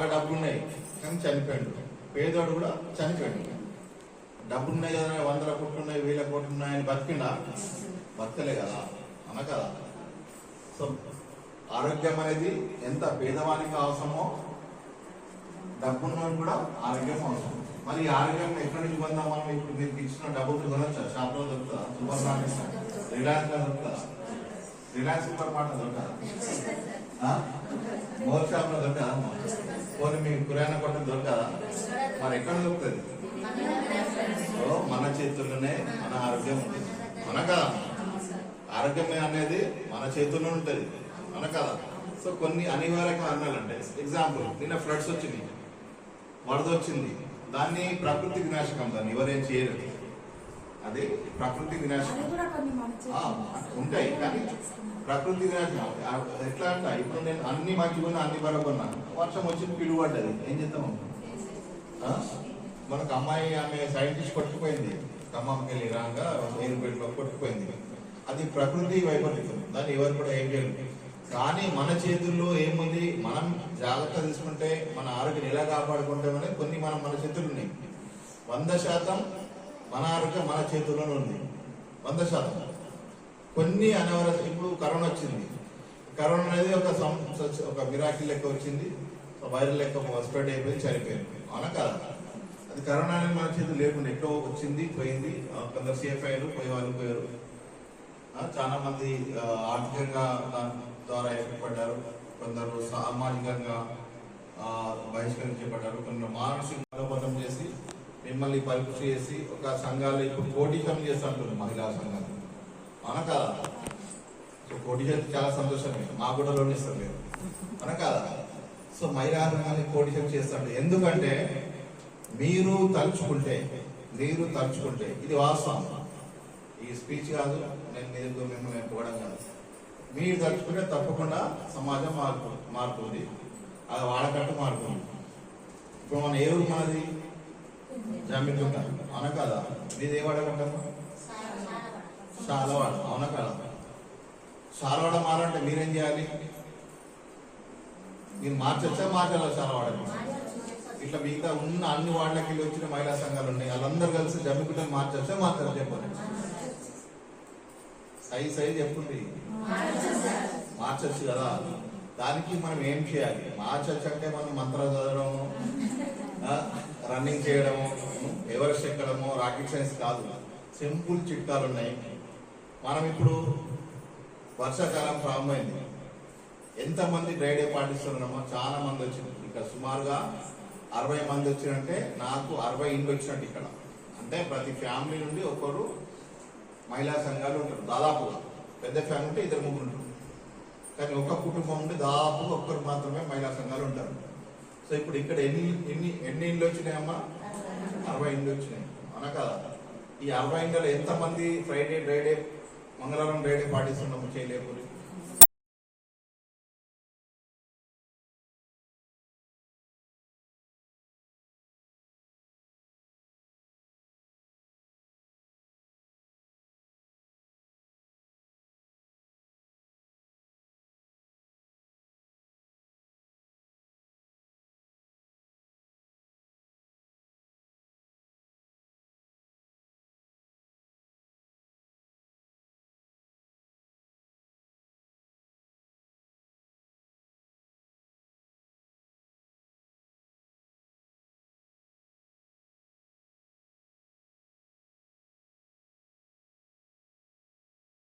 డబ్బులున్నాయి డబ్బులు ఉన్నాయి కానీ చనిపోయాడు. పేదోడు కూడా చనిపోయాడు. డబ్బులు ఉన్నాయి కదా వందల కోట్లు ఉన్నాయి వేల కోట్లు ఉన్నాయని బతికిండా? బతకలే కదా అన కదా సో ఆరోగ్యం అనేది ఎంత పేదవానికి అవసరమో డబ్బున్న కూడా ఆరోగ్యం అవసరం. మరి ఈ ఆరోగ్యం ఎక్కడి నుంచి పొందాం మనం? ఇప్పుడు మీరు ఇచ్చిన డబ్బులు కొనొచ్చా? షాప్లో దొరుకుతుందా? Super market? రిలయన్స్ దొరుకుతా దొరుకుతుందా? రిలయన్స్ సూపర్ మార్కెట్ దొరుకుతుందా? మోర్ షాప్లో దొరకదా పోనీ మీ కిరాణా కొట్టు దొరకదా? మరి ఎక్కడ దొరుకుతుంది? సో మన చేతుల్లోనే మన ఆరోగ్యం ఉంటుంది మన కదా ఆరోగ్యం అనేది మన చేతుల్లో ఉంటుంది. మన కదా సో కొన్ని అనివార్య కారణాలు అంటే ఎగ్జాంపుల్ నిన్న ఫ్లడ్స్ వచ్చింది వరద వచ్చింది. దాన్ని ప్రకృతి వినాశకం దాన్ని ఎవరేం చేయలేదు. అది ప్రకృతి చేతుల్లో ఉంటాయి కానీ ప్రకృతి వినాశనం ఆ, ఎట్లా అంట ఇప్పుడు నేను అన్ని మంచిగా అన్ని బరగొన్నా వర్షం వచ్చి పిలువ పడ్డది ఏం చేద్దాం? మనకు అమ్మాయి ఆమె సైంటిస్ట్ కొట్టుకుపోయింది. ఖమ్మంకి వెళ్ళి రాగా ఎయిర్పేట్లో కొట్టుకుపోయింది. అది ప్రకృతి వైపరీత్యం. దాన్ని ఎవరు కూడా ఏం చేయలేదు కానీ మన చేతుల్లో ఏముంది? మనం జాగ్రత్త తీసుకుంటే మన ఆరోగ్యం ఎలా కాపాడుకుంటామని కొన్ని మనం మన చేతులు ఉన్నాయి. వంద శాతం మన ఆరోగ్యం మన చేతుల్లోనే ఉంది. వంద శాతం. కొన్ని అనావరణ ఇప్పుడు కరోనా వచ్చింది. కరోనా అనేది ఒక సం- ఒక మిరాకిల్ లెక్క వచ్చింది. వైరల్ లెక్క స్ప్రెడ్ అయిపోయి చనిపోయింది. అవునా కాదు? అది కరోనా అనేది మన చేతులు లేకుండా ఎక్కడో వచ్చింది పోయింది. కొందరు సేఫ్ అయ్యారు పోయే వాళ్ళు పోయారు. చాలా మంది ఆర్థికంగా దాని ద్వారా ఏర్పడ్డారు కొందరు సామాజికంగా బహిష్కరించబడ్డారు. కొందరు మానసిక బలోపతం చేసి మిమ్మల్ని పరీక్ష చేసి ఒక సంఘాలు ఇప్పుడు పోటీకం చేస్తుంటారు మహిళా సంఘాలు మన కదా సో పోటీ చేస్తే చాలా సంతోషమే. మా కూడా లోన్ ఇస్తాం లేదు మన కదా సో మహిళా సంఘాన్ని పోటీ చేస్తాడు. ఎందుకంటే మీరు తలుచుకుంటే మీరు తలుచుకుంటే ఇది వాస్తవం. ఈ స్పీచ్ కాదు నేను మీరు మిమ్మల్ని పోవడం కాదు. మీరు తలుచుకుంటే తప్పకుండా సమాజం మారుతుంది మారుతుంది అది వాడకట్టు మారుతుంది ఇప్పుడు మన ఏ ఊరు మనది? జమ్మికుంట అవునా కాదా? నీది ఏ వాడకట్టమ్మా శాలవాడ. అవునా కదా? సాలవాడ మారంటే మీరేం చేయాలి? మీరు మార్చొచ్చా మార్చాలా శాలవాడ ఇట్లా మిగతా ఉన్న అన్ని వార్డులకి వెళ్ళి వచ్చిన మహిళా సంఘాలు ఉన్నాయి. వాళ్ళందరూ కలిసి జమ్మికుంటే మార్చొచ్చా మార్చాలి చెప్పండి. సై సై చెప్పుంది మార్చొచ్చు కదా. దానికి మనం ఏం చేయాలి? మార్చొచ్చు అంటే మనం మంత్రాలు చదవడము రన్నింగ్ చేయడము ఎవరెస్ట్ ఎక్కడము రాకెట్ సైన్స్ కాదు సింపుల్ చిట్కాలు ఉన్నాయి మనం ఇప్పుడు వర్షాకాలం ప్రారంభమైంది. ఎంతమంది డ్రై డే పాటిస్తున్నామో చాలా మంది వచ్చింది ఇక్కడ సుమారుగా అరవై మంది వచ్చినంటే నాకు అరవై ఇండ్లు వచ్చినట్టు ఇక్కడ. అంటే ప్రతి ఫ్యామిలీ నుండి ఒకరు మహిళా సంఘాలు ఉంటారు. దాదాపుగా పెద్ద ఫ్యామిలీ ఉంటే ఇద్దరు ముగ్గురు ఉంటారు. కానీ ఒక కుటుంబం ఉంటే దాదాపుగా ఒక్కరు మాత్రమే మహిళా సంఘాలు ఉంటారు. సో ఇప్పుడు ఇక్కడ ఎన్ని ఎన్ని ఎన్ని ఇండ్లు వచ్చినాయమ్మా? అరవై ఇండ్లు వచ్చినాయి. అనగా ఈ అరవై ఇండ్లలో ఎంతమంది ఫ్రైడే డ్రైడే మంగళవారం డ్రైడే పాటిస్తున్నాము చేయలేకపోతే?